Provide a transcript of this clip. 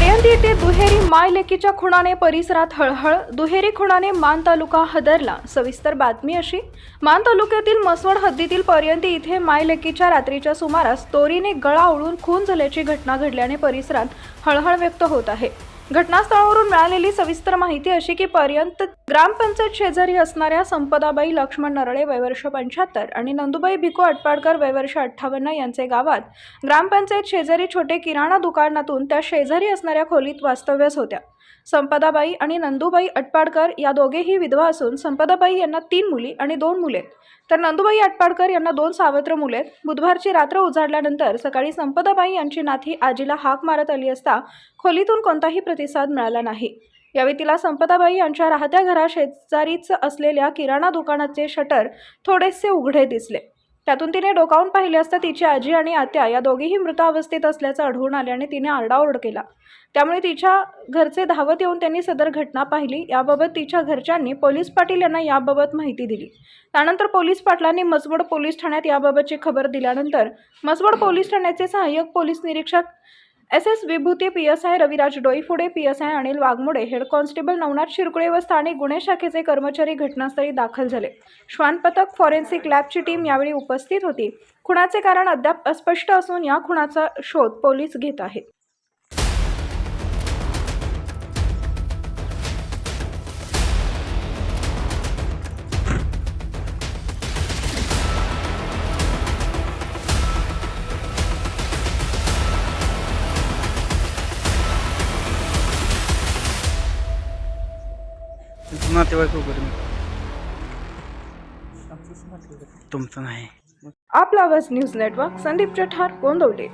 येथे दुहेरी माय लेकीच्या खुणाने परिसरात हळहळ दुहेरी खुणाने मान तालुका हदरला. सविस्तर बातमी अशी मान तालुक्यातील मसवड हद्दीतील पर्यंती इथे माय लेकीच्या रात्रीच्या सुमारास तोरीने गळा ओळून खून झाल्याची घटना घडल्याने परिसरात हळहळ व्यक्त होत आहे. घटनास्थळावरून मिळालेली सविस्तर माहिती अशी की पर्यंत ग्रामपंचायत शेजारी असणाऱ्या संपदाबाई लक्ष्मण नरळे वयवर्ष पंच्याहत्तर आणि नंदुबाई भिको अटपाडकर वयवर्ष अठ्ठावन्न यांचे गावात ग्रामपंचायत शेजारी छोटे किराणा दुकानातून त्या शेजारी असणाऱ्या खोलीत वास्तव्यास होत्या. संपदाबाई आणि नंदूबाई अटपाडकर या दोघेही विधवा असून संपदाबाई यांना तीन मुली आणि दोन मुले आहेत. तर नंदूबाई अटपाडकर यांना दोन सावत्र मुले आहेत. बुधवारची रात्र उजाडल्यानंतर सकाळी संपदाबाई यांची नाथी आजीला हाक मारत आली असता खोलीतून कोणताही प्रतिसाद मिळाला नाही यावेळी तिला संपदाबाई यांच्या राहत्या घरा शेजारीच असलेल्या किराणा दुकानाचे शटर थोडेसे उघडे दिसले त्यातून तिने डोकावून पाहिले असता तिची आजी आणि आत्या या दोघीही मृत अवस्थेत असल्याचं आढळून आल्याने तिने आरडाओरड केला. त्यामुळे तिच्या घरचे धावत येऊन त्यांनी सदर घटना पाहिली. याबाबत तिच्या घरच्यांनी पोलीस पाटील यांना याबाबत माहिती दिली. त्यानंतर पोलीस पाटलांनी मसवड पोलीस ठाण्यात याबाबतची खबर दिल्यानंतर मसवड पोलीस ठाण्याचे सहाय्यक पोलीस निरीक्षक S S Vibhuti P S I Raviraj Doiphode P S I Anil Waghmode head constable Navnath Shirkule व स्थानिक गुन्हे शाखेचे कर्मचारी घटनास्थळी दाखल झाले. श्वान पथक फॉरेन्सिक लॅबची टीम यावेळी उपस्थित होती. खुणाचे कारण अद्याप अस्पष्ट असून या खुणाचा शोध पोलीस घेत आहेत. तुमचं नातेवाईक वगैरे तुमचं नाही. आपला आवाज न्यूज नेटवर्क संदीप चठार गोंदवले.